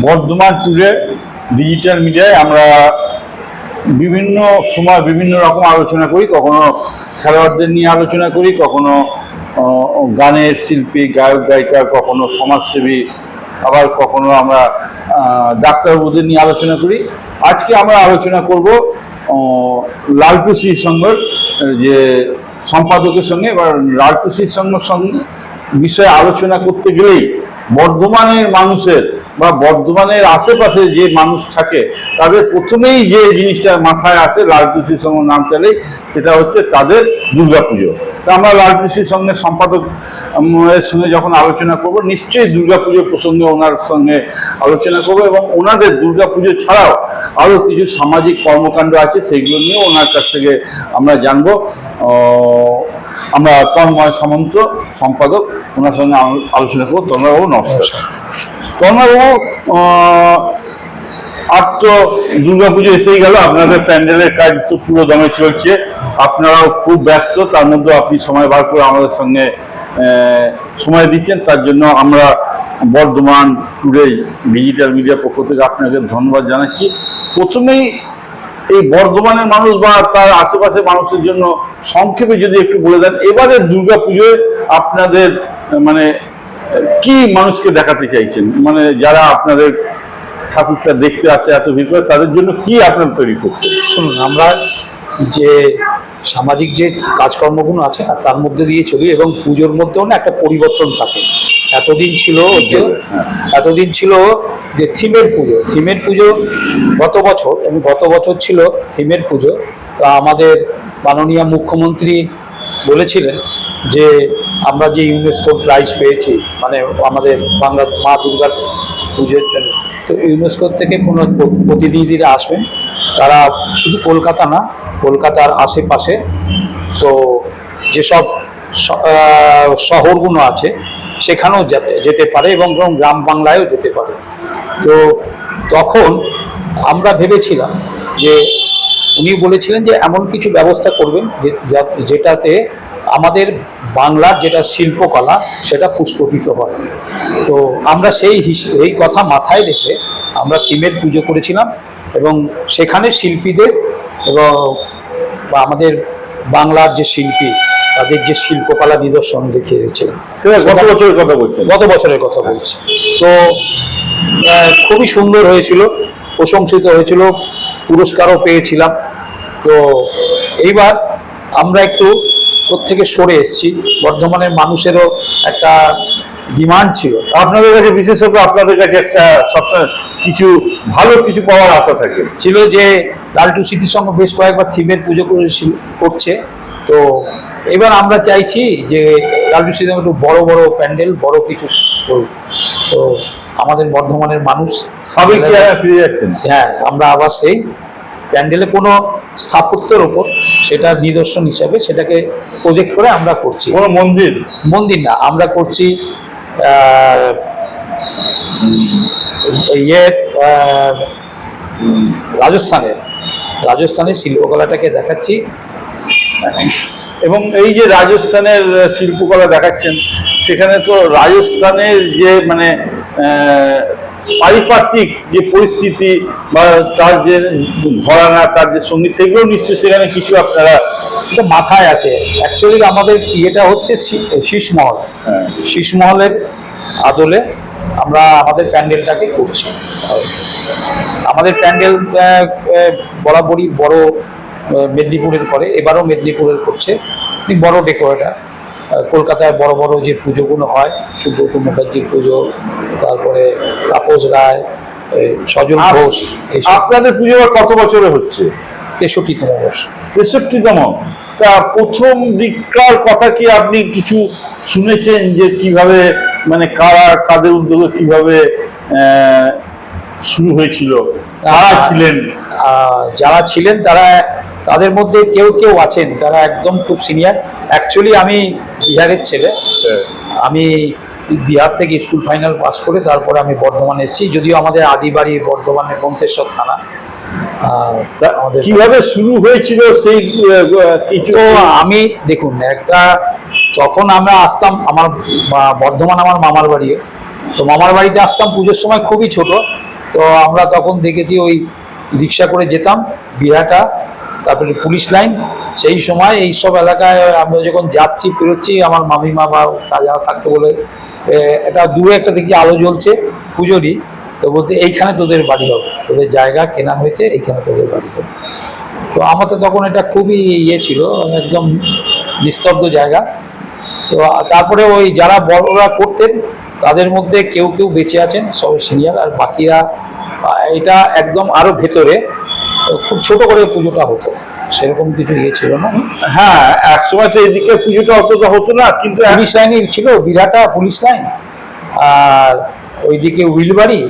Bardhaman today digital মিডিয়ায় আমরা বিভিন্ন সময় বিভিন্ন রকম আলোচনা করি, কখনো খেলোয়াড়দের নিয়ে আলোচনা করি, কখনো গানের শিল্পী, গায়ক, গায়িকা, কখনো সমাজসেবী, আবার কখনো আমরা ডাক্তারবাবুদের নিয়ে আলোচনা করি। আজকে আমরা আলোচনা করব লালটুসির সঙ্গে যে সম্পাদকের সঙ্গে, এবার লালটুসির সঙ্গে সঙ্গে বিষয়ে আলোচনা করতে গেলেই বর্ধমানের মানুষের বা বর্ধমানের আশেপাশে যে মানুষ থাকে, তাদের প্রথমেই যে জিনিসটা মাথায় আসে লালটুসির সঙ্গে নাম চালেই, সেটা হচ্ছে তাদের দুর্গাপুজো। তা আমরা লালটুসির সঙ্গে সম্পাদক এর সঙ্গে যখন আলোচনা করব, নিশ্চয়ই দুর্গাপুজো প্রসঙ্গে ওনার সঙ্গে আলোচনা করব এবং ওনাদের দুর্গাপুজো ছাড়াও আরও কিছু সামাজিক কর্মকাণ্ড আছে সেইগুলো নিয়ে ওনার কাছ থেকে আমরা জানব। আমরা তন্ময় সামন্ত সম্পাদক, ওনার সঙ্গে আলোচনা করব। তন্ময়বাবু, নমস্কার। তন্ময়বাবু আর তো দুর্গাপুজো এসেই গেল, আপনাদের প্যান্ডেলের কাজ তো পুরো দমে চলছে। আপনারাও খুব ব্যস্ত, তার মধ্যে আপনি সময় বার করে আমাদের সঙ্গে সময় দিচ্ছেন। তার জন্য আমরা বর্ধমান টুডে ডিজিটাল মিডিয়ার পক্ষ থেকে আপনাকে ধন্যবাদ জানাচ্ছি। প্রথমেই এই বর্ধমানের মানুষ বা তার আশেপাশের মানুষের জন্য সংক্ষেপে যদি একটু বলে দেন, এবারে দুর্গাপুজোয় আপনাদের মানে কি মানুষকে দেখাতে চাইছেন? মানে যারা আপনাদের ঠাকুরটা দেখতে আসে এত ভিতরে তাদের জন্য কি আপনার তৈরি করছেন? শুনুন, আমরা যে সামাজিক যে কাজকর্মগুলো আছে না তার মধ্যে দিয়ে চলি এবং পুজোর মধ্যেও না একটা পরিবর্তন থাকে। এতদিন ছিল যে হ্যাঁ। এতদিন ছিল যে থিমের পুজো। থিমের পুজো গত বছর এবং গত বছর ছিল থিমের পুজো। তো আমাদের মাননীয় মুখ্যমন্ত্রী বলেছিলেন যে আমরা যে ইউনেস্কো প্রাইজ পেয়েছি মানে আমাদের বাংলা মা দুর্গার পুজোর জন্য। তো ইউনেস্কো থেকে কোনো প্রতিনিধিরা আসবেন তারা শুধু কলকাতা না কলকাতার আশেপাশে। তো যেসব শহরগুলো আছে, সেখানেও যেতে পারে এবং গ্রাম বাংলায়ও যেতে পারে। তো তখন আমরা ভেবেছিলাম যে উনি বলেছিলেন যে এমন কিছু ব্যবস্থা করবেন যেটাতে আমাদের বাংলার যেটা শিল্পকলা, সেটা পুষ্পটিত হয়। তো আমরা সেই এই কথা মাথায় রেখে আমরা থিমের পুজো করেছিলাম এবং সেখানে শিল্পীদের এবং বা আমাদের বাংলার যে শিল্পী তাদের যে শিল্পকলা নিদর্শন দেখিয়েছিলাম সেটা গত বছরের কথা বলছেন। গত বছরের কথা বলছি। তো খুবই সুন্দর হয়েছিল প্রশংসিত হয়েছিল পুরস্কারও পেয়েছিলাম। তো এইবার আমরা একটু থেকে সরে এসেছি। বর্ধমানের মানুষেরও একটা ডিমান্ড ছিল। আপনাদের কাছে বিশেষত আপনাদের কাছে একটা সবসময় কিছু ভালো কিছু পাওয়ার আশা থাকে। ছিল যে লালটু স্মৃতির সঙ্গে বেশ কয়েকবার থিমের পুজো করেছিল করছে। তো এবার আমরা চাইছি যে লালটু স্মৃতি একটু বড় বড় প্যান্ডেল বড় কিছু করুক। তো আমাদের বর্ধমানের মানুষ চেহারা ফিরে যাচ্ছেন? হ্যাঁ আমরা আবার সেই প্যান্ডেলে কোনো স্থাপত্যের ওপর সেটা নিদর্শন হিসাবে সেটাকে প্রজেক্ট করে আমরা করছি। কোনো মন্দির? মন্দির না আমরা করছি ইয়ে রাজস্থানের রাজস্থানের শিল্পকলাটাকে দেখাচ্ছি। এবং এই যে রাজস্থানের শিল্পকলা দেখাচ্ছেন, সেখানে তো রাজস্থানের যে মানে পারিপার্শ্বিক যে পরিস্থিতি বা তার যে ঘরানা তার যে সংগীত সেগুলো নিশ্চয়ই সেখানে কিছু আপনারা এটা মাথায় আছে। অ্যাকচুয়ালি আমাদের ইয়েটা হচ্ছে শীষমহল হ্যাঁ, শীষমহলের আদলে আমরা আমাদের প্যান্ডেলটাকে করছি। আমাদের প্যান্ডেল বরাবরই বড় মেদিনীপুরের করে এবারও মেদিনীপুরের করছে। বড় ডেকোরেটার কলকাতায় বড় বড় যে পুজোগুলো হয় সুব্রত মুখার্জির পুজো তারপরে তাপস রায় আপ- ঘোষ আপনাদের পুজো কত বছরে হচ্ছে? তেষট্টিতম বর্ষ। তেষট্টিতম? তা প্রথম দিককার কথা কি আপনি কিছু শুনেছেন যে কীভাবে মানে কারা কাদের উদ্যোগে কীভাবে শুরু হয়েছিল? কারা ছিলেন? যারা ছিলেন তারা তাদের মধ্যে কেউ কেউ আছেন তারা একদম খুব সিনিয়র অ্যাকচুয়ালি আমি বিহারের ছেলে। আমি বিহার থেকে স্কুল ফাইনাল পাস করে তারপরে আমি বর্ধমানে এসেছি। যদিও আমাদের আদি বাড়ি বর্ধমানের মন্তেশ্বর থানা আমাদের কীভাবে শুরু হয়েছিল সেই কিছু আমি দেখুন একটা তখন আমরা আসতাম আমার বর্ধমান আমার মামার বাড়ি তো মামার বাড়িতে আসতাম পুজোর সময় খুবই ছোট। তো আমরা তখন দেখেছি ওই রিক্সা করে যেতাম বিহাটা তারপরে পুলিশ লাইন, সেই সময় এই সব এলাকায় আমরা যখন যাচ্ছি পেরোচ্ছি আমার মামিমা বা যারা থাকতো বলে এটা দূরে একটা দেখছি আলো জ্বলছে, পুজোরই। তো বলতে এইখানে তোদের বাড়ি হবে। তোদের জায়গা কেনা হয়েছে, এইখানে তোদের বাড়ি হবে। তো আমার তো তখন এটা খুবই ইয়ে ছিল, একদম নিস্তব্ধ জায়গা। তো তারপরে ওই যারা বড়রা করতেন, তাদের মধ্যে কেউ কেউ বেঁচে আছেন সব সিনিয়র আর বাকিরা এটা একদম আরও ভেতরে। খুব ছোট করে পুজোটা হতো। সেরকম কিছু ইয়ে ছিল না হ্যাঁ এক সময় তো এদিকে পুজোটা অতটা হতো না কিন্তু পুলিশ লাইনে ছিল বিরাটা পুলিশ লাইন। আর ওইদিকে উইলবাড়ি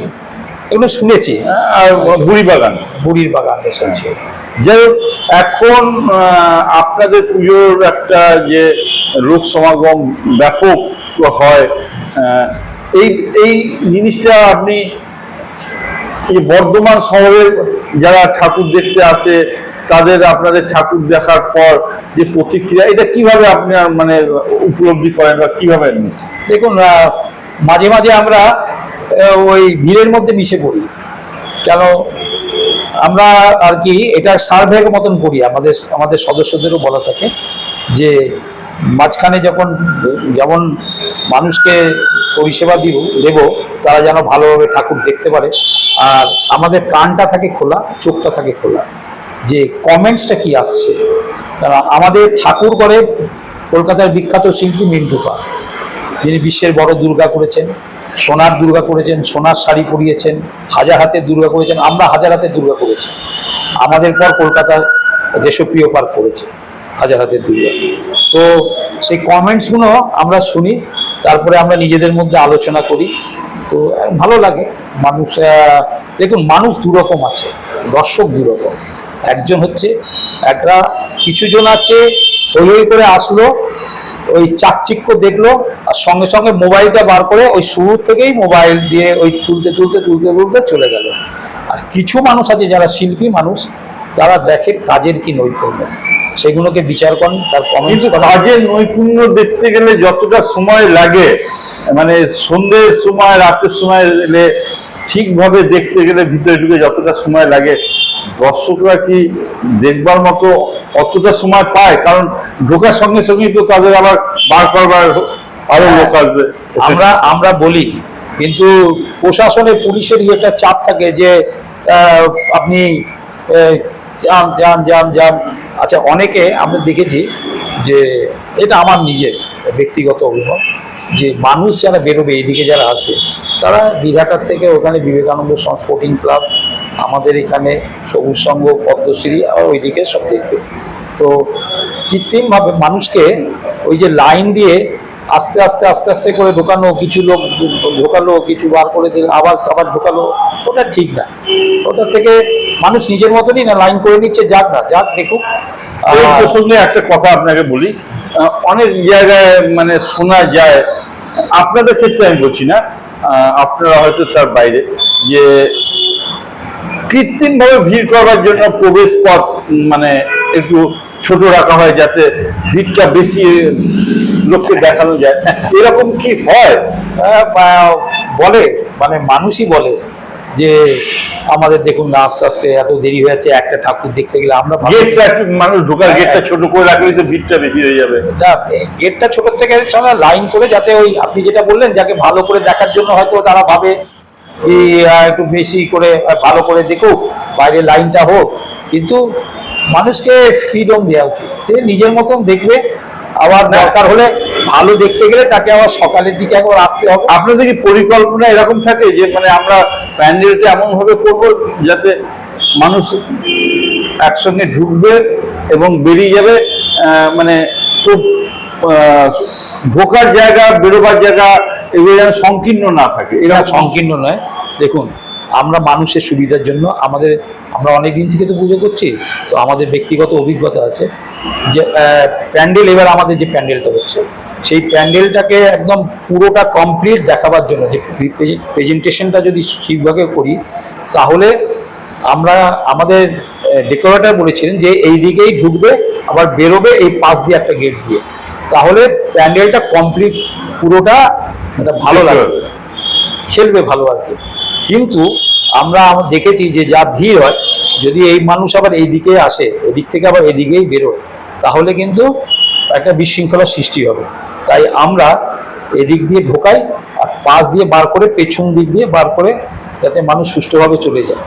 এগুলো শুনেছি। আর বুড়ি বাগান। বুড়ির বাগান ছিল। যাই এখন আপনাদের পুজোর একটা যে লোক সমাগম ব্যাপক হয় এই এই জিনিসটা আপনি এই বর্ধমান শহরের যারা ঠাকুর দেখতে আসে, তাদের আপনাদের ঠাকুর দেখার পর যে প্রতিক্রিয়া, এটা কীভাবে আপনার মানে উপলব্ধি করেন বা কীভাবে? দেখুন মাঝে মাঝে আমরা ওই ভিড়ের মধ্যে মিশে পড়ি। কেন? আমরা আর কি, এটা সার্ভের মতন করি। আমাদের আমাদের সদস্যদেরও বলা থাকে যে, মাঝখানে যখন, যেমন মানুষকে পরিষেবা দিব, দেব, তারা যেন ভালোভাবে ঠাকুর দেখতে পারে। আর আমাদের কানটা থাকে খোলা, চোখটা থাকে খোলা। যে কমেন্টসটা কি আসছে? কারণ আমাদের ঠাকুর করে কলকাতার বিখ্যাত শিল্পী মিন্টু পাল যিনি বিশ্বের বড় দুর্গা করেছেন, সোনার দুর্গা করেছেন, সোনার শাড়ি পরিয়েছেন, হাজার হাতে দুর্গা করেছেন, আমরা হাজার হাতে দুর্গা করেছি। আমাদের পর কলকাতার দেশপ্রিয় পার্ক করেছে, হাজার হাতের দুর্গা। তো সেই কমেন্টসগুলো আমরা শুনি, তারপরে আমরা নিজেদের মধ্যে আলোচনা করি। তো ভালো লাগে। মানুষ দেখুন, মানুষ দুরকম আছে, দর্শক দুরকম। একজন হচ্ছে, একটা কিছু জন আছে, হই হই করে আসলো, ওই চাকচিক্য দেখল, আর সঙ্গে সঙ্গে মোবাইলটা বার করে ওই শুরু থেকেই মোবাইল দিয়ে ওই তুলতে তুলতে তুলতে তুলতে চলে গেল। আর কিছু মানুষ আছে যারা শিল্পী মানুষ তারা দেখে কাজের কি নৈপুণ্য। সেগুলোকে বিচার করেন তার কমেন্টস কিন্তু কাজের নৈপুণ্য দেখতে গেলে যতটা সময় লাগে মানে সন্ধ্যের সময় রাতের সময় এলে ঠিকভাবে দেখতে গেলে ভিতরে ঢুকে যতটা সময় লাগে দর্শকরা কি দেখবার মতো অতটা সময় পায়? কারণ ঢোকার সঙ্গে সঙ্গেই তো তাদের আবার বার করবার আরও লোক আসবে। আমরা আমরা বলি কিন্তু প্রশাসনে পুলিশের একটা চাপ থাকে যে আপনি যান যান যান যান আচ্ছা অনেকে আমরা দেখেছি যে এটা আমার নিজের ব্যক্তিগত অভিমত, যে মানুষ যারা বেরোবে, এইদিকে যারা আসবে, তারা দীঘাটার থেকে ওখানে বিবেকানন্দ স্পোর্টিং ক্লাব, আমাদের এখানে সবুজ সংঘ পদ্মশ্রী আর ওইদিকে সব দেখবে। তো কৃত্রিমভাবে মানুষকে ওই যে লাইন দিয়ে আস্তে আস্তে আস্তে আস্তে করে ঢোকানো কিছু লোক ঢোকালো কিছু বার করে দিল আবার আবার ঢোকালো। ওটা ঠিক না। ওটা থেকে মানুষ নিজের মতনই না লাইন করে নিচ্ছে যাক না যাক দেখুক। প্রসঙ্গে একটা কথা আপনাকে বলি। অনেক জায়গায় মানে শোনা যায় আপনাদের ক্ষেত্রে আমি বলছি না আপনারা হয়তো তার বাইরে যে কৃত্রিম ভাবে ভিড় করবার জন্য প্রবেশ পথ মানে একটু ছোট রাখা হয় যাতে ভিড়টা বেশি লোককে দেখানো যায়। এরকম কি হয়? বলে মানে মানুষই বলে যে আমাদের দেখুন না আস্তে আস্তে এত দেরি হয়ে যাচ্ছে একটা ঠাকুর দেখতে গেলে আমরা গেটটা একটু মানুষ ঢোকার গেটটা ছোট করে রাখলেই তো ভিড়টা বেশি হয়ে যাবে। গেটটা ছোট থেকে সঙ্গে লাইন করে যাতে ওই আপনি যেটা বললেন যাকে ভালো করে দেখার জন্য হয়তো তারা ভাবে যে একটু বেশি করে ভালো করে দেখুক বাইরে লাইনটা হোক। কিন্তু মানুষকে ফ্রিডম দেওয়া উচিত। সে নিজের মতন দেখবে আবার দরকার হলে ভালো দেখতে গেলে তাকে আবার সকালের দিকে একবার আসতে হবে। আপনাদের কি পরিকল্পনা এরকম থাকে যে মানে আমরা প্যান্ডেলটা এমন ভাবে করব যাতে মানুষ একসঙ্গে ঢুকবে এবং বেরিয়ে যাবে মানে খুব ঢোকার জায়গা বেরোবার জায়গা এগুলো যেন সংকীর্ণ না থাকে। এরকম সংকীর্ণ নয়। দেখুন আমরা মানুষের সুবিধার জন্য আমাদের আমরা অনেক দিন থেকে তো পুজো করছি তো আমাদের ব্যক্তিগত অভিজ্ঞতা আছে যে প্যান্ডেল এবার আমাদের যে প্যান্ডেলটা হচ্ছে সেই প্যান্ডেলটাকে একদম পুরোটা কমপ্লিট দেখাবার জন্য যে প্রেজেন্টেশনটা যদি ঠিকভাবে করি তাহলে আমরা আমাদের ডেকোরেটার বলেছিলেন যে এই দিকেই ঢুকবে আবার বেরোবে এই পাশ দিয়ে একটা গেট দিয়ে। তাহলে প্যান্ডেলটা কমপ্লিট পুরোটা একটা ভালো লাগবে। খেলবে ভালো আর কি। কিন্তু আমরা দেখেছি যে যা ভিড় হয় যদি এই মানুষ আবার এই দিকে আসে এদিক থেকে আবার এদিকেই বেরোয় তাহলে কিন্তু একটা বিশৃঙ্খলার সৃষ্টি হবে। তাই আমরা এদিক দিয়ে ঢোকাই আর পাশ দিয়ে বার করে পেছন দিক দিয়ে বার করে যাতে মানুষ সুষ্ঠুভাবে চলে যায়।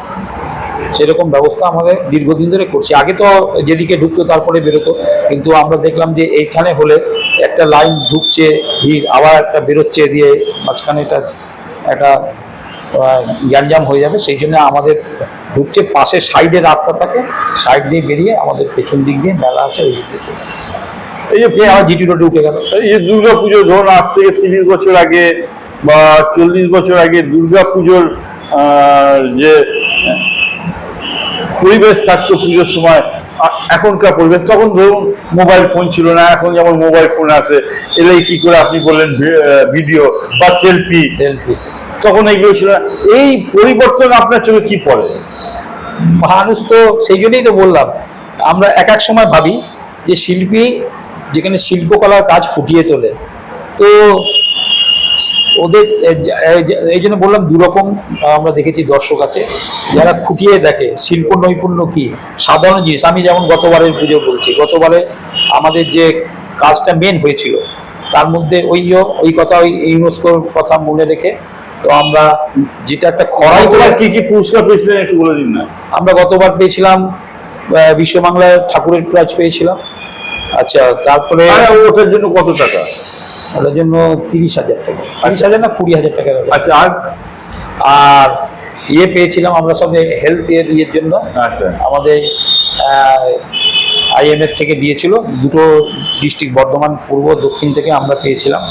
সেরকম ব্যবস্থা আমাদের দীর্ঘদিন ধরে করছি। আগে তো যেদিকে ঢুকতো তারপরে বেরোতো কিন্তু আমরা দেখলাম যে এইখানে হলে একটা লাইন ঢুকছে ভিড় আবার একটা বেরোচ্ছে দিয়ে মাঝখানে একটা আহ, গ্যাঞ্জাম হয়ে যাবে সেই জন্য আমাদের ঢুকছে পাশে সাইডে রাস্তা থাকে সাইড দিয়ে বেরিয়ে আমাদের পেছন দিক দিয়ে মেলা আছে ওই দিক এই যে আবার জিটি রোডে উঠে গেল। এই যে দুর্গা পুজো ধরুন আজ থেকে তিরিশ বছর আগে বা চল্লিশ বছর আগে দুর্গা পুজোর যে পরিবেশ থাকতো পুজোর সময় এখনকার পরিবেশ তখন ধরুন মোবাইল ফোন ছিল না এখন যেমন মোবাইল ফোন আছে এলেই কি করে আপনি বললেন ভিডিও বা সেলফি। সেলফি। তখন এগুলো ছিল? না এই পরিবর্তন আপনার চোখে কি পড়ে? মানুষ তো সেই জন্যই তো বললাম। আমরা এক এক সময় ভাবি যে শিল্পী যেখানে শিল্পকলার কাজ ফুটিয়ে তোলে। তো ওদের এই জন্য বললাম দুরকম আমরা দেখেছি দর্শক আছে, যারা খুঁটিয়ে দেখে। শিল্প নৈপুণ্য কি? সাধারণ জিনিস। আমি যেমন গতবারের পুজো বলছি, গতবারে আমাদের যে কাজটা মেন হয়েছিল, তার মধ্যে ওই ওই কথা ওই ইউনেস্কোর কথা মনে রেখে তো আমরা যেটা একটা খরাই করে কি কি পুরস্কার পেয়েছিলেন একটু বলে দিন না। আমরা গতবার পেয়েছিলাম বিশ্ব বাংলায় ঠাকুরের প্রাইজ পেয়েছিলাম। আচ্ছা তারপরে ওটার জন্য কত টাকা? ওটার জন্য তিরিশ হাজার টাকা। তিরিশ হাজার না কুড়ি হাজার টাকা আচ্ছা আর আর ইয়ে পেয়েছিলাম আমরা সব হেলথ এর ইয়ের জন্য। আচ্ছা। আমাদের আইএমএফ থেকে দিয়েছিল। দুটো ডিস্ট্রিক্ট বর্ধমান পূর্ব দক্ষিণ থেকে আমরা পেয়েছিলাম।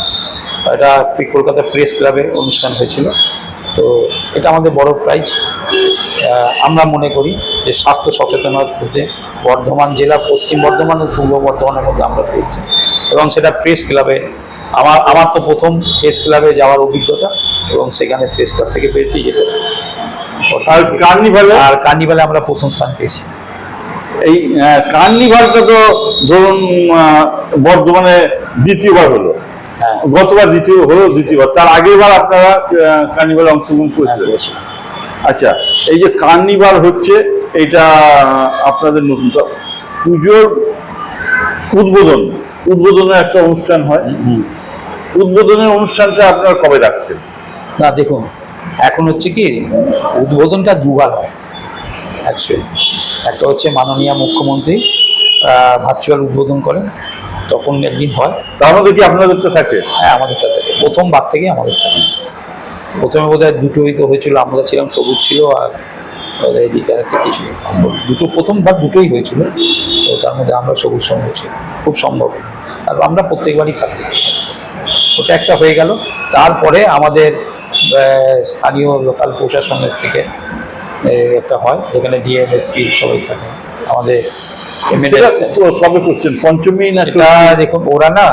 এটা কলকাতা প্রেস ক্লাবে অনুষ্ঠান হয়েছিল। তো এটা আমাদের বড় প্রাইজ। আমরা মনে করি যে স্বাস্থ্য সচেতনতার মধ্যে বর্ধমান জেলা পশ্চিম বর্ধমান ও পূর্ব বর্ধমানের মধ্যে আমরা পেয়েছি। এবং সেটা প্রেস ক্লাবে আমার আমার তো প্রথম প্রেস ক্লাবে যাওয়ার অভিজ্ঞতা এবং সেখানে প্রেস ক্লাব থেকে পেয়েছি যেটা। আর কার্নিভালে? আর কার্নিভালে আমরা প্রথম স্থান পেয়েছি। এই কার্নিভালটা তো ধরুন বর্ধমানে দ্বিতীয়বার হলো। গতবার দ্বিতীয় হলো দ্বিতীয়বার। তার আগের বার আপনারা কার্নিভালে অংশগ্রহণ হ্যাঁ, করেছিলেন। আচ্ছা এই যে কার্নিভাল হচ্ছে এটা আপনাদের নতুন পুজোর উদ্বোধন। উদ্বোধনের একটা অনুষ্ঠান হয়। উদ্বোধনের অনুষ্ঠানটা আপনারা কবে রাখছেন? না দেখুন এখন হচ্ছে কি উদ্বোধনটা দুবার হয় অ্যাকচুয়ালি একটা হচ্ছে মাননীয় মুখ্যমন্ত্রী ভার্চুয়াল উদ্বোধন করেন তখন একদিন হয়। তার মধ্যে কি আপনাদেরটা থাকে। হ্যাঁ আমাদেরটা থাকে। প্রথম বার থেকেই আমাদের থাকে প্রথমে বোধ হয় দুটোই তো হয়েছিল আমরা ছিলাম সবুজ ছিল আর এদিকে আর একটা কিছু দুটো প্রথমবার দুটোই হয়েছিল তো তার মধ্যে আমরা সবুজ সঙ্গ ছিল। খুব সম্ভব। আর আমরা প্রত্যেকবারই থাকি। ওটা একটা হয়ে গেল। তারপরে আমাদের স্থানীয় লোকাল প্রশাসনের থেকে একটা হয় যেখানে ডিএমএসপি সবাই থাকে। আমাদের কবে করছেন পঞ্চমী না দেখুন ওরা না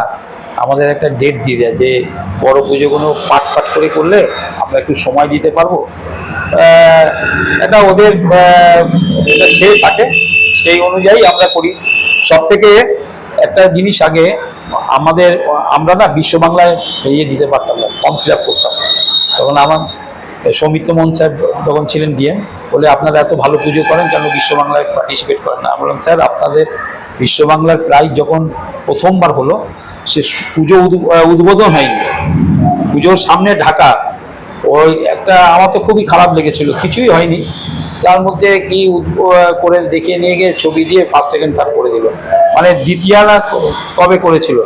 আমাদের একটা ডেট দিয়ে দেয় যে বড় পুজোগুলো পাট পাট করে করলে আমরা একটু সময় দিতে পারব। এটা ওদের সে থাকে সেই অনুযায়ী আমরা করি। সব থেকে একটা জিনিস আগে আমাদের আমরা না বিশ্ব বাংলায় ইয়ে দিতে পারতাম না ফর্ম ফিল আপ করতাম। তখন আমার সৌমিত্র মোহন সাহেব তখন ছিলেন ডিএম, বলে আপনারা এত ভালো পুজো করেন কেন বিশ্ব বাংলায় পার্টিসিপেট করেন না? বললাম, স্যার, আপনাদের বিশ্ব বাংলার প্রাইজ যখন প্রথমবার হলো, সে পুজো উদ্ব- উদ্বোধন হয়নি। পুজোর সামনে ঢাকা। ওই একটা আমার তো খুবই খারাপ লেগেছিল, কিছুই হয়নি। তার মধ্যে কি করে দেখিয়ে নিয়ে গিয়ে ছবি দিয়ে ফার্স্ট সেকেন্ড থার্ড করে দিল। মানে দ্বিতীয় না কবে করেছিল?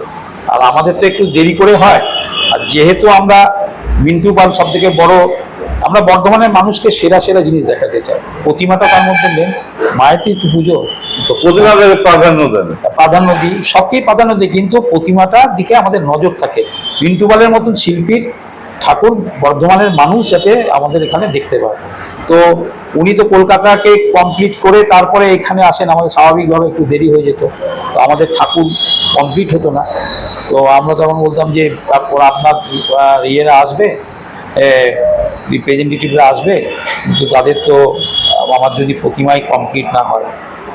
আর আমাদের তো একটু দেরি করে হয়। আর যেহেতু আমরা মিন্টু পাল সব থেকে বড় আমরা বর্ধমানের মানুষকে সেরা সেরা জিনিস দেখাতে চাই। প্রতিমাটা তার মধ্যে নেন মায়ের একটু পুজো প্রাধান্য দেন। প্রাধান্য দিই। সবকেই প্রাধান্য দিই কিন্তু প্রতিমাটার দিকে আমাদের নজর থাকে। মিন্টু পালের মতন শিল্পীর ঠাকুর বর্ধমানের মানুষ যাতে আমাদের এখানে দেখতে পায়। তো উনি তো কলকাতাকে কমপ্লিট করে তারপরে এখানে আসেন আমাদের স্বাভাবিকভাবে একটু দেরি হয়ে যেত। তো আমাদের ঠাকুর কমপ্লিট হতো না। তো আমরা তখন বলতাম যে তারপর আপনার ইয়েরা আসবে? রিপ্রেজেন্টেটিভরা আসবে, কিন্তু তাদের তো, আমার যদি প্রতিমাই কমপ্লিট না হয়,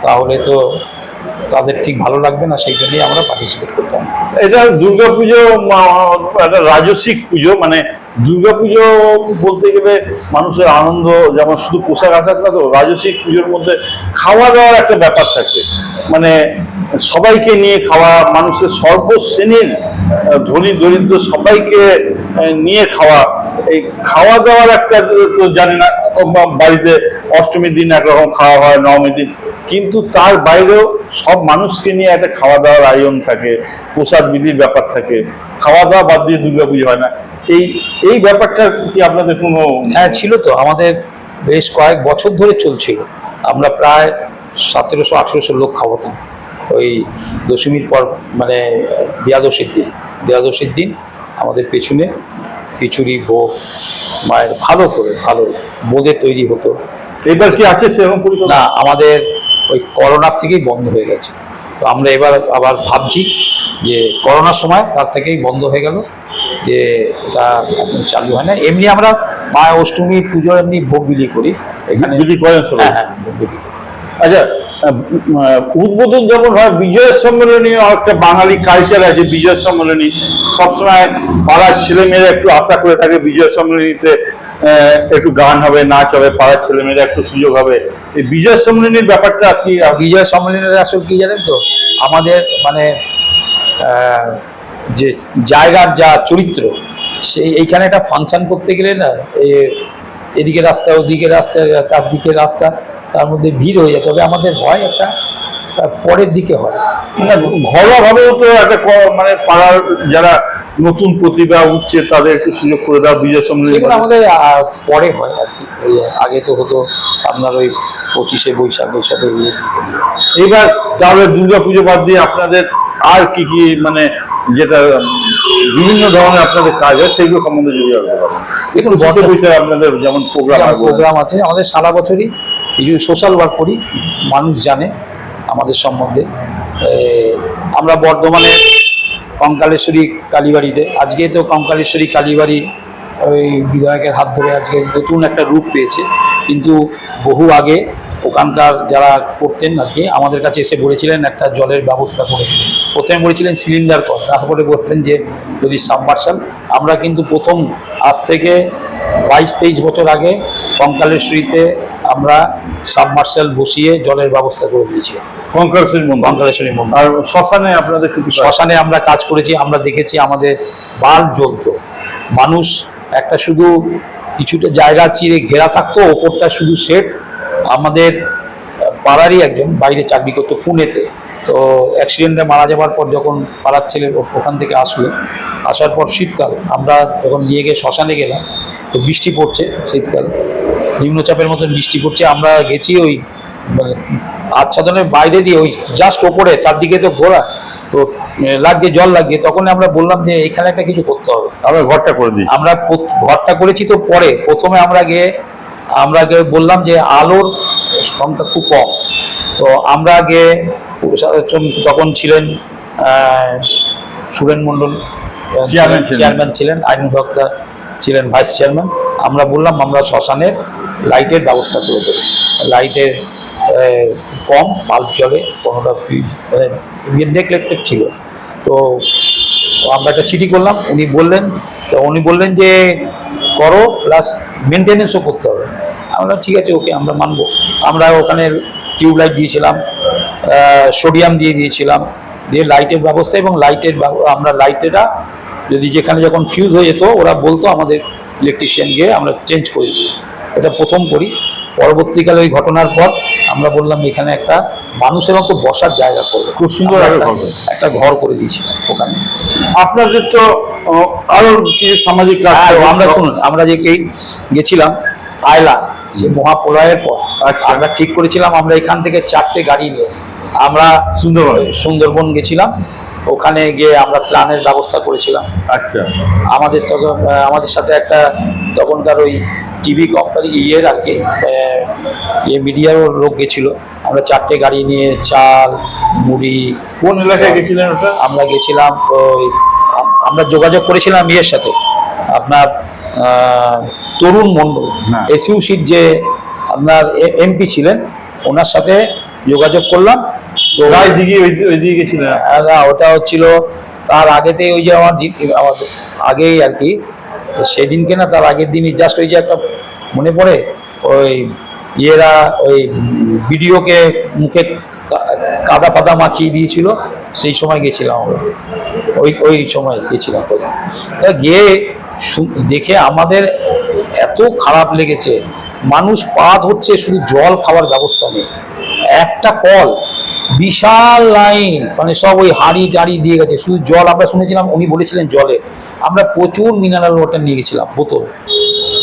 তাহলে তো তাদের ঠিক ভালো লাগবে না, সেই জন্যই আমরা পার্টিসিপেট করতাম। এটা দুর্গাপুজো একটা রাজস্বিক পুজো মানে দুর্গাপুজো বলতে গেলে মানুষের আনন্দ, যেমন শুধু পোশাক আশাক না তো রাজস্বিক পুজোর মধ্যে খাওয়া দাওয়ার একটা ব্যাপার থাকে। মানে সবাইকে নিয়ে খাওয়া, মানুষের সর্বশ্রেণীর ধনী, দরিদ্র সবাইকে নিয়ে খাওয়া। এই খাওয়া দাওয়ার একটা তো জানি না বাড়িতে অষ্টমীর দিন একরকম খাওয়া হয়, নবমীর দিন। কিন্তু তার বাইরেও সব মানুষকে নিয়ে একটা খাওয়া দাওয়ার আয়োজন থাকে, প্রসাদ বিধির ব্যাপার থাকে। খাওয়া দাওয়া বাদ দিয়ে দুর্গাপুজো হয় না। এই এই ব্যাপারটা কি আপনাদের কোনো হ্যাঁ ছিল তো। আমাদের বেশ কয়েক বছর ধরে চলছিল। আমরা প্রায় সতেরোশো আঠেরোশো লোক খাওয়াতাম ওই দশমীর পর মানে দেয়াদশীর দিন। দেয়াদশীর দিন আমাদের পেছনে খিচুড়ি ভোগ মায়ের ভালো করে ভালো বোঁদে তৈরি হতো। এবার কি আছে সেরকম না আমাদের ওই করোনার থেকেই বন্ধ হয়ে গেছে। তো আমরা এবার আবার ভাবছি যে করোনার সময় তার থেকেই বন্ধ হয়ে গেল। যে এটা এখন চালু হয় না। এমনি আমরা মা অষ্টমী পুজো এমনি ভোগ বিলি করি। এখানে যদি করেন হ্যাঁ হ্যাঁ আচ্ছা উদ্বোধন যেমন হয় বিজয় সম্মেলনী একটা বাঙালি কালচার আছে বিজয় সম্মেলনী। সবসময় পাড়ার ছেলেমেয়েরা একটু আশা করে থাকে বিজয় সম্মেলনীতে একটু গান হবে নাচ হবে পাড়ার ছেলেমেয়েরা একটু সুযোগ হবে। এই বিজয় সম্মেলনীর ব্যাপারটা কি? আর বিজয় সম্মেলনের আসল কি জানেন তো? আমাদের মানে যে জায়গার যা চরিত্র সেই এইখানে একটা ফাংশন করতে গেলে না এদিকে রাস্তা ওদিকে রাস্তা চারদিকে রাস্তা তার মধ্যে ভিড় হয়ে যায়। তবে আমাদের হয় একটা তার পরের দিকে হয়। না ঘরোয়া তো একটা মানে পাড়ার যারা নতুন প্রতিভা উঠছে তাদের একটু সুযোগ করে দেওয়া বিজয় সম্মেলনী আমাদের পরে হয় আর কি। ওই আগে তো হতো আপনার ওই পঁচিশে বৈশাখ বৈশাখে দিকে। এইবার তাহলে দুর্গা পুজো বাদ দিয়ে আপনাদের আর কি কি মানে যেটা বিভিন্ন ধরনের আপনাদের কাজ হয় সেগুলো সম্বন্ধে যদি দেখুন, বর্তমান- বৈশাখ আপনাদের যেমন প্রোগ্রাম প্রোগ্রাম আছে। আমাদের সারা বছরই কিছু সোশ্যাল ওয়ার্ক করি মানুষ জানে আমাদের সম্বন্ধে। আমরা বর্ধমানে কঙ্কালেশ্বরী কালীবাড়িতে আজকে তো কঙ্কালেশ্বরী কালীবাড়ি ওই বিধায়কের হাত ধরে আজকে নতুন একটা রূপ পেয়েছে। কিন্তু বহু আগে ওখানকার যারা করতেন আর কি আমাদের কাছে এসে বলেছিলেন একটা জলের ব্যবস্থা করে প্রথমে বলেছিলেন সিলিন্ডার কর তারপরে বললেন যে যদি সাবমার্শাল আমরা কিন্তু প্রথম আজ থেকে বাইশ তেইশ বছর আগে কঙ্কালেশ্বরীতে আমরা সাবমার্শাল বসিয়ে জলের ব্যবস্থা করে দিয়েছি। কঙ্কালেশ্বরী মন্দির। কঙ্কালেশ্বরী মন্দির। আর শ্মশানে আপনাদের শ্মশানে আমরা কাজ করেছি আমরা দেখেছি আমাদের বাল্ব জ্বলতো। মানুষ একটা শুধু কিছুটা জায়গা চিরে ঘেরা থাকতো ওপরটা শুধু সেট আমাদের পাড়ারই একজন বাইরে চাকরি করতো পুনেতে। তো অ্যাক্সিডেন্টে মারা যাওয়ার পর যখন পাড়ার ছেলে ওখান থেকে আসলো আসার পর শীতকাল আমরা যখন নিয়ে গিয়ে শ্মশানে গেলাম তো বৃষ্টি পড়ছে শীতকাল নিম্নচাপের মতন বৃষ্টি পড়ছে আমরা গেছি ওই মানে আচ্ছাদনের বাইরে দিয়ে ওই জাস্ট ওপরে তার দিকে তো ঘোরা তো লাগিয়ে জল লাগিয়ে তখন আমরা বললাম যে এখানে একটা কিছু করতে হবে। আমরা ঘরটা করে দিই। আমরা ঘরটা করেছি তো পরে প্রথমে আমরা গিয়ে আমরা গিয়ে বললাম যে আলোর সংখ্যা খুব কম। তো আমরা গিয়ে তখন ছিলেন সুরেন মণ্ডল চেয়ারম্যান ছিলেন। আইন ভক্তা ছিলেন ভাইস চেয়ারম্যান আমরা বললাম আমরা শ্মশানের লাইটের ব্যবস্থা করে দেবো। লাইটের কম বাল্ব জ্বলে কোনোটা ফিউজ মানে নেগলেক্টেড ছিল। তো তো আমরা একটা চিঠি করলাম উনি বললেন তো উনি বললেন যে করো প্লাস মেনটেনেন্সও করতে হবে। আমরা ঠিক আছে ওকে আমরা মানবো। আমরা ওখানে টিউবলাইট দিয়েছিলাম সোডিয়াম দিয়ে দিয়েছিলাম। দিয়ে লাইটের ব্যবস্থা এবং লাইটের ব্যব- আমরা লাইটেরা যদি যেখানে যখন ফিউজ হয়ে যেত ওরা বলতো আমাদের ইলেকট্রিশিয়ান গিয়ে আমরা চেঞ্জ করে দিই। এটা প্রথম করি। পরবর্তীকালে ওই ঘটনার পর আমরা বললাম এখানে একটা মানুষের মতো বসার জায়গা করব। খুব সুন্দর একটা ঘর করে দিয়েছিলাম ওখানে। আপনাদের তো আরও কিছু সামাজিক কাজ আমরা শুনুন আমরা যে গেছিলাম আয়লা সে মহাপ্রলয়ের পর আচ্ছা। আমরা ঠিক করেছিলাম আমরা এখান থেকে চারটে গাড়ি নিয়ে আমরা সুন্দরবন? সুন্দরবন গেছিলাম ওখানে গিয়ে আমরা ত্রাণের ব্যবস্থা করেছিলাম। আচ্ছা। আমাদের আমাদের সাথে একটা তখনকার ওই টিভি কোম্পানি ইয়ের আর কি ইয়ে মিডিয়ারও লোক গেছিল। আমরা চারটে গাড়ি নিয়ে চাল মুড়ি কোন এলাকায় গেছিলেন ওটা? আমরা গেছিলাম ওই আমরা যোগাযোগ করেছিলাম ইয়ের সাথে আপনার তরুণ মণ্ডল হ্যাঁ। এসইউসির যে আপনার এমপি ছিলেন ওনার সাথে যোগাযোগ করলাম। তো রায় দিকে ওই দিকে গেছিলেন? না, ওটা হচ্ছিল তার আগেতে ওই যে আমার আমাদের আগেই আর কি সেদিনকে না তার আগের দিনই জাস্ট ওই যে একটা মনে পড়ে ওই ইয়েরা ওই ভিডিওকে মুখে কাদা ফাদা মাখিয়ে দিয়েছিল, সেই সময় গেছিলাম আমরা। ওই ওই সময় গেছিলাম তা গিয়ে দেখে আমাদের এত খারাপ লেগেছে, মানুষ পা ধরছে, শুধু জল খাওয়ার ব্যবস্থা নেই। একটা কল, বিশাল লাইন মানে সব ওই হাঁড়ি টাড়ি দিয়ে গেছে, শুধু জল আমরা শুনেছিলাম, উনি বলেছিলেন জলে। আমরা প্রচুর মিনারেল ওয়াটার নিয়ে গেছিলাম, বোতল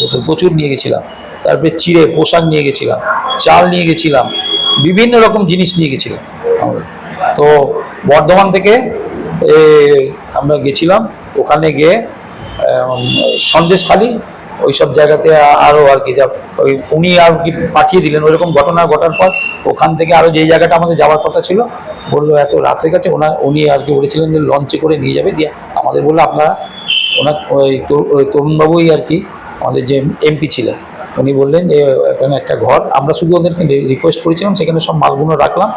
বোতল প্রচুর নিয়ে গেছিলাম। তারপরে চিড়ে পোশাক নিয়ে গেছিলাম চাল নিয়ে গেছিলাম বিভিন্ন রকম জিনিস নিয়ে গেছিলাম। তো বর্ধমান থেকে আমরা গেছিলাম ওখানে গিয়ে সন্দেশখালি ওই সব জায়গাতে আরও আর কি যা ওই উনি আর কি পাঠিয়ে দিলেন ওইরকম ঘটনা ঘটার পর ওখান থেকে আরও যেই জায়গাটা আমাদের যাওয়ার কথা ছিল বলল এত রাত হয়ে গেছে ওনার উনি আর কি বলেছিলেন যে লঞ্চে করে নিয়ে যাবে দিয়ে আমাদের বলল আপনারা ওনার ওই ওই তরুণবাবুই আর কি আমাদের যে এমপি ছিলেন উনি বললেন যে এখানে একটা ঘর। আমরা শুধু ওদেরকে রিকোয়েস্ট করেছিলাম সেখানে সব মালগুলো রাখলাম।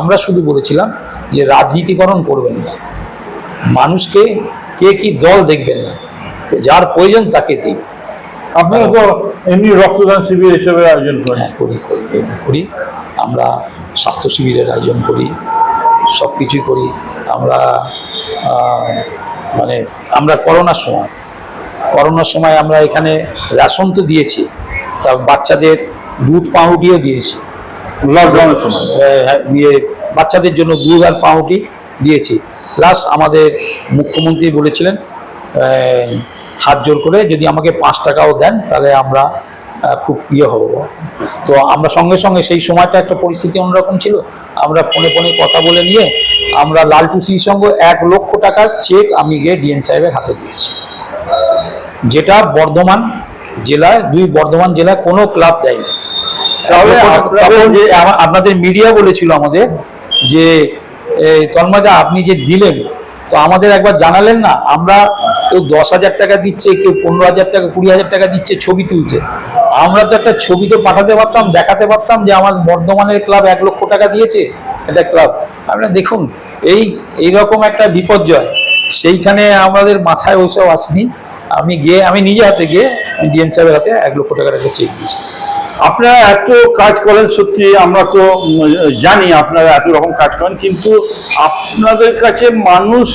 আমরা শুধু বলেছিলাম যে রাজনীতিকরণ করবেন না। মানুষকে কে কি দল দেখবেন না। যার প্রয়োজন তাকে দিন। আপনারা তো এমনি রক্তদান শিবির হিসেবে আয়োজন করেন। হ্যাঁ করি করি করি। আমরা স্বাস্থ্য শিবিরের আয়োজন করি সব কিছুই করি। আমরা মানে আমরা করোনার সময় করোনার সময় আমরা এখানে রেশন তো দিয়েছি। তা বাচ্চাদের দুধ পাউরুটিও দিয়েছি। লকডাউনের সময়। ইয়ে বাচ্চাদের জন্য দুধ আর পাউরুটি দিয়েছি। প্লাস আমাদের মুখ্যমন্ত্রী বলেছিলেন হাত জোর করে যদি আমাকে পাঁচ টাকাও দেন তাহলে আমরা খুব প্রিয় হব। তো আমরা সঙ্গে সঙ্গে সেই সময়টা একটা পরিস্থিতি অন্যরকম ছিল। আমরা ফোনে ফোনে কথা বলে নিয়ে আমরা লালটু সিং সঙ্গে এক লক্ষ টাকার চেক আমি গিয়ে ডিএন সাহেবের হাতে দিয়েছি। যেটা বর্ধমান জেলায় দুই বর্ধমান জেলায় কোনো ক্লাব দেয়নি। তাহলে আপনাদের মিডিয়া বলেছিল আমাদের যে তন্ময়দা আপনি যে দিলেন তো আমাদের একবার জানালেন না আমরা কেউ দশ হাজার টাকা দিচ্ছে কেউ পনেরো হাজার টাকা কুড়ি হাজার টাকা দিচ্ছে ছবি তুলছে। আমরা তো একটা ছবি তো পাঠাতে পারতাম দেখাতে পারতাম যে আমার বর্ধমানের ক্লাব এক লক্ষ টাকা দিয়েছে একটা ক্লাব আপনারা দেখুন এই এইরকম একটা বিপর্যয় সেইখানে আমাদের মাথায় ওইসব আসেনি। আমি গিয়ে আমি নিজে হাতে গিয়ে ডিএম সাহেবের হাতে এক লক্ষ টাকার একটা চেক দিয়েছি। আপনারা এত কাজ করেন সত্যি আমরা তো জানি আপনারা এত রকম কাজ করেন কিন্তু আপনাদের কাছে মানুষ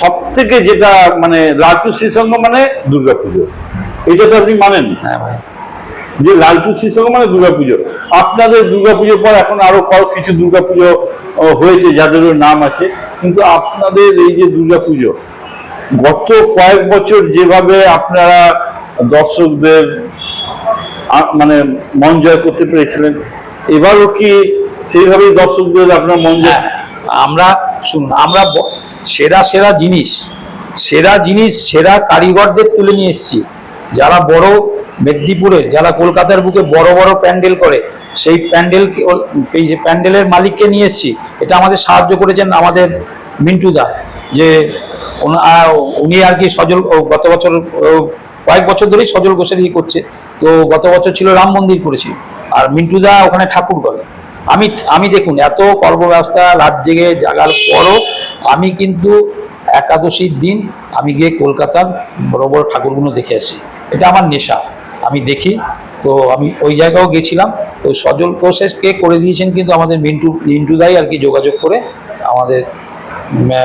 সব থেকে যেটা মানে লালটু শ্রীসঙ্গ মানে দুর্গাপুজো। এটা তো আপনি মানেন। হ্যাঁ ভাই। যে লালটু শ্রীসঙ্গ মানে দুর্গাপুজো। আপনাদের দুর্গাপুজোর পর এখন আরও কয়েক কিছু দুর্গাপুজো হয়েছে যাদেরও নাম আছে কিন্তু আপনাদের এই যে দুর্গাপুজো গত কয়েক বছর যেভাবে আপনারা দর্শকদের মানে মন জয় করতে পেরেছিলেন এবারও কি সেইভাবেই দর্শকদের আপনার মন জয়? হ্যাঁ, আমরা শুনুন আমরা সেরা সেরা জিনিস সেরা জিনিস সেরা কারিগরদের তুলে নিয়ে এসেছি। যারা বড় মেদিনীপুরে যারা কলকাতার বুকে বড় বড় প্যান্ডেল করে সেই প্যান্ডেল এই যে প্যান্ডেলের মালিককে নিয়ে এসেছি এটা আমাদের সাহায্য করেছেন আমাদের মিন্টুদা যে উনি আর কি সজল গত বছর কয়েক বছর ধরেই সজল ঘোষের ইয়ে করছে। তো গত বছর ছিল রাম মন্দির করেছি। আর মিন্টুদা ওখানে ঠাকুর করে। আমি আমি দেখুন, এত কর্মব্যবস্থা, রাত জেগে জাগার পরও আমি কিন্তু একাদশীর দিন আমি গিয়ে কলকাতার বড় বড় ঠাকুরগুলো দেখে আসি। এটা আমার নেশা। আমি দেখি, তো আমি ওই জায়গাও গেছিলাম। তো সজল প্রসেসকে করে দিয়েছেন কিন্তু আমাদের মিন্টু, মিন্টুদাই আর কি যোগাযোগ করে আমাদের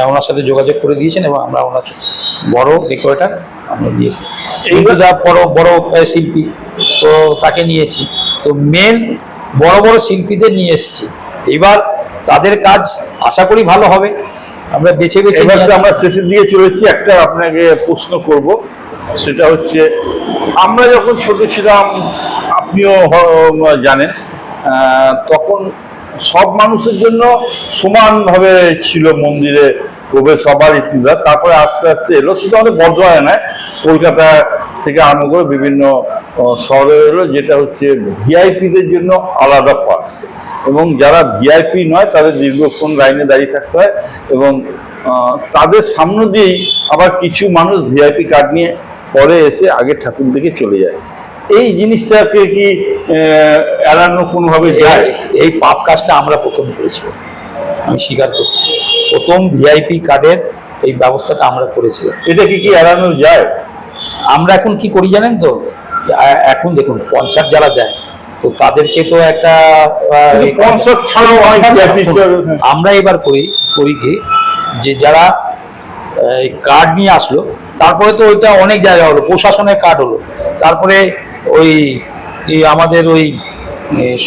ওনার সাথে যোগাযোগ করে দিয়েছেন এবং আমরা ওনার বড় ডেকোরেটার আমরা দিয়েছি এইগুলো যা বড় বড় শিল্পী তো তাকে নিয়েছি। তো মেন বড় বড় শিল্পীদের নিয়ে এসেছি। এবার তাদের কাজ আশা করি ভালো হবে। আমরা বেছে বেছে। আমরা শেষের দিকে চলেছি একটা আপনাকে প্রশ্ন করব। সেটা হচ্ছে আমরা যখন ছোট ছিলাম আপনিও জানেন তখন সব মানুষের জন্য সমানভাবে ছিল মন্দিরে প্রবেশ সবার ইতিহাস তারপরে আস্তে আস্তে এলো শুধু আমাদের বর্ধমানে নয়, কলকাতা থেকে আরম্ভ করে বিভিন্ন শহরে এলো, যেটা হচ্ছে ভিআইপিদের জন্য আলাদা পাস। এবং যারা ভিআইপি নয়, তাদের দীর্ঘক্ষণ লাইনে দাঁড়িয়ে থাকতে হয় এবং তাদের সামনে দিয়েই আবার কিছু মানুষ ভিআইপি কার্ড নিয়ে পরে এসে আগে ঠাকুর দেখে চলে যায়। এই জিনিসটাকে কি এড়ানো কোনোভাবে যায়? এই- পাপ কাজটা আমরা প্রথম করেছি। আমি স্বীকার করছি। প্রথম ভিআইপি কার্ডের এই ব্যবস্থাটা আমরা করেছিলাম। এটা কি কি এড়ানো যায়? আমরা এখন কি করি জানেন তো? এখন দেখুন কনসার্ট যারা দেয় তো তাদেরকে তো একটা কনসার্ট ছাড়াও আমরা এবার করি করি কি যে যারা কার্ড নিয়ে আসলো। তারপরে তো ওইটা অনেক জায়গা হলো, প্রশাসনের কার্ড হলো। তারপরে ওই আমাদের ওই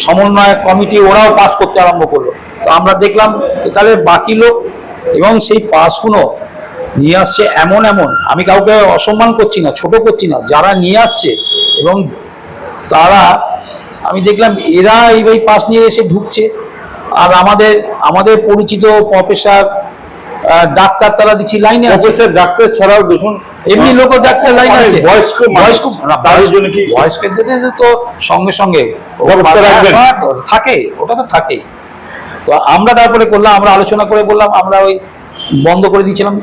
সমন্বয় কমিটি ওরাও পাস করতে আরম্ভ করল। তো আমরা দেখলাম তাহলে বাকি লোক এবং সেই পাসগুলো নিয়ে আসছে এমন এমন। আমি কাউকে অসম্মান করছি না, ছোট করছি না, যারা নিয়ে আসছে এবং তারা, আমি দেখলাম এরা এই এই পাস নিয়ে এসে ঢুকছে। আর আমাদের আমাদের পরিচিত প্রফেসর ডাক্তার তারা দিচ্ছি লাইনে আছে। ডাক্তার ছাড়াও দেখুন এমনি লোক ডাক্তার লাইন অনেক আছে। বয়স্ক বয়স্ক তাদের জন্য কি? বয়স্কদের তো সঙ্গে সঙ্গে? থাকে ওটা তো থাকেই। তো আমরা তারপরে করলাম আমরা আলোচনা করে বললাম আমরা ওই বন্ধ করে দিয়েছিলাম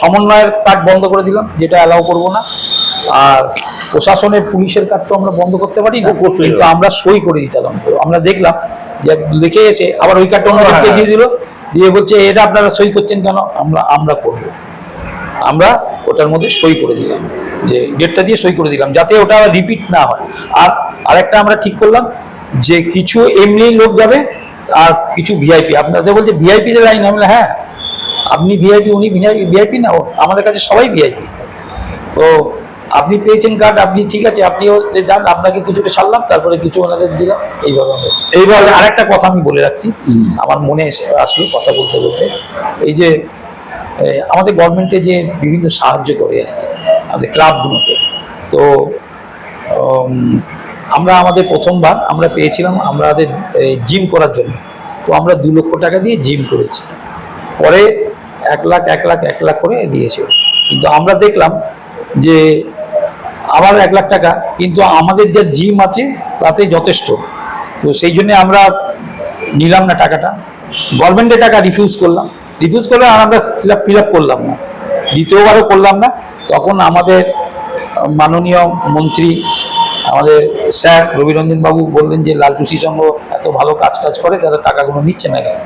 সমন্বয়ের কাজ বন্ধ করে দিলাম যেটা অ্যালাউ করব না। আর প্রশাসনের পুলিশের কাজ তো আমরা বন্ধ করতে পারি কিন্তু আমরা সই করে দিতাম। আমরা দেখলাম যে লিখে এসে আবার ওই কার্ডটা অন্য। দিয়ে দিল। দিয়ে বলছে এটা আপনারা সই করছেন কেন? আমরা আমরা করব। আমরা ওটার মধ্যে সই করে দিলাম যে ডেটটা দিয়ে সই করে দিলাম যাতে ওটা রিপিট না হয়। আর আরেকটা আমরা ঠিক করলাম যে কিছু এমনি লোক যাবে আর কিছু ভিআইপি। আপনাদের বলছে ভিআইপি দের লাইন আমি বললাম, হ্যাঁ আপনি ভিআইপি উনি ভিআইপি না আমাদের কাছে সবাই ভিআইপি। তো আপনি পেয়েছেন কার্ড আপনি ঠিক আছে আপনিও যান আপনাকে কিছুটা সারলাম তারপরে কিছু ওনাদের দিলাম এইভাবে এইভাবে আরেকটা কথা আমি বলে রাখছি। আমার মনে এসে আসলো কথা বলতে বলতে এই যে আমাদের গভর্নমেন্টে যে বিভিন্ন সাহায্য করে আর কি, আমাদের ক্লাবগুলোকে তো আমরা আমাদের প্রথমবার আমরা পেয়েছিলাম আমাদের জিম করার জন্য। তো আমরা দু লক্ষ টাকা দিয়ে জিম করেছি। পরে এক লাখ এক লাখ এক লাখ করে দিয়েছিল। কিন্তু আমরা দেখলাম যে আবার এক লাখ টাকা, কিন্তু আমাদের যা জিম আছে তাতে যথেষ্ট। তো সেই জন্য আমরা নিলাম না টাকাটা। গভর্নমেন্টের টাকা রিফিউজ করলাম। রিফিউজ করে আর আমরা ফিল আপ ফিল করলাম না। দ্বিতীয়বারও করলাম না। তখন আমাদের মাননীয় মন্ত্রী, আমাদের স্যার রবিরঞ্জন বাবু বললেন যে লালটুসি সংঘ এত ভালো কাজ কাজ করে, তারা টাকাগুলো নিচ্ছে না কেন?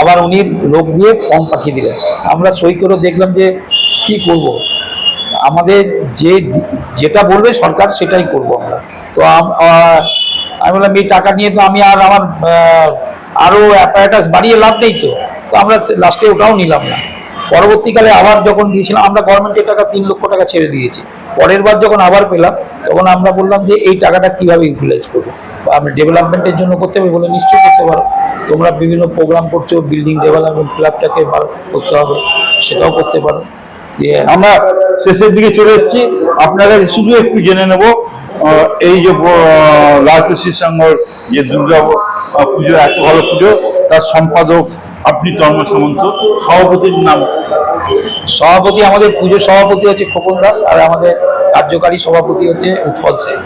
আবার উনি লোক দিয়ে ফর্ম পাঠিয়ে দিলেন। আমরা সই করে দেখলাম যে, কি করব? আমাদের যে যেটা বলবে সরকার সেটাই করব আমরা। তো আমি বললাম এই টাকা নিয়ে তো আমি আর আমার আহ, আরও অ্যাপারেটাস বাড়িয়ে লাভ নেই তো। তো আমরা লাস্টে ওটাও নিলাম না। পরবর্তীকালে আবার যখন দিয়েছিলাম আমরা গভর্নমেন্টের টাকা তিন লক্ষ টাকা ছেড়ে দিয়েছি। পরের বার যখন আবার পেলাম তখন আমরা বললাম যে এই টাকাটা কীভাবে ইউটিলাইজ করব? আমরা ডেভেলপমেন্টের জন্য করতে হবে বলে নিশ্চয়ই করতে পারো। তোমরা বিভিন্ন প্রোগ্রাম করছ বিল্ডিং ডেভেলপমেন্ট ক্লাবটাকে করতে হবে সেটাও করতে পারো। আমরা শেষের দিকে চলে এসেছি। আপনার শুধু একটু জেনে নেব এই যে লালকুশি সংঘর যে দুর্গা পুজো এত ভালো পুজো তার সম্পাদক আপনি তন্ময় সামন্ত সভাপতির নাম। সভাপতি আমাদের পুজোর সভাপতি হচ্ছে খোকন দাস আর আমাদের কার্যকারী সভাপতি হচ্ছে উৎপল সেন।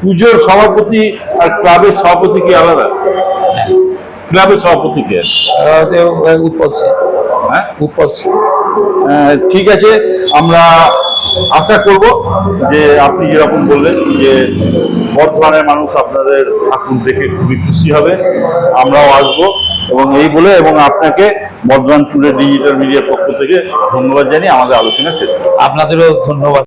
পুজোর সভাপতি আর ক্লাবের সভাপতি কি আলাদা? হ্যাঁ। ক্লাবের সভাপতি কে? উৎপল সেন। হ্যাঁ? উৎপল সেন। ঠিক আছে, আমরা আশা করব যে আপনি যেরকম বললেন যে বর্ধমানের মানুষ আপনাদের ঠাকুর দেখে খুবই খুশি হবে। আমরাও আসব এবং এই বলে এবং আপনাকে বর্ধমান টুডে ডিজিটাল মিডিয়ার পক্ষ থেকে ধন্যবাদ জানিয়ে আমাদের আলোচনা শেষ আপনাদেরও ধন্যবাদ।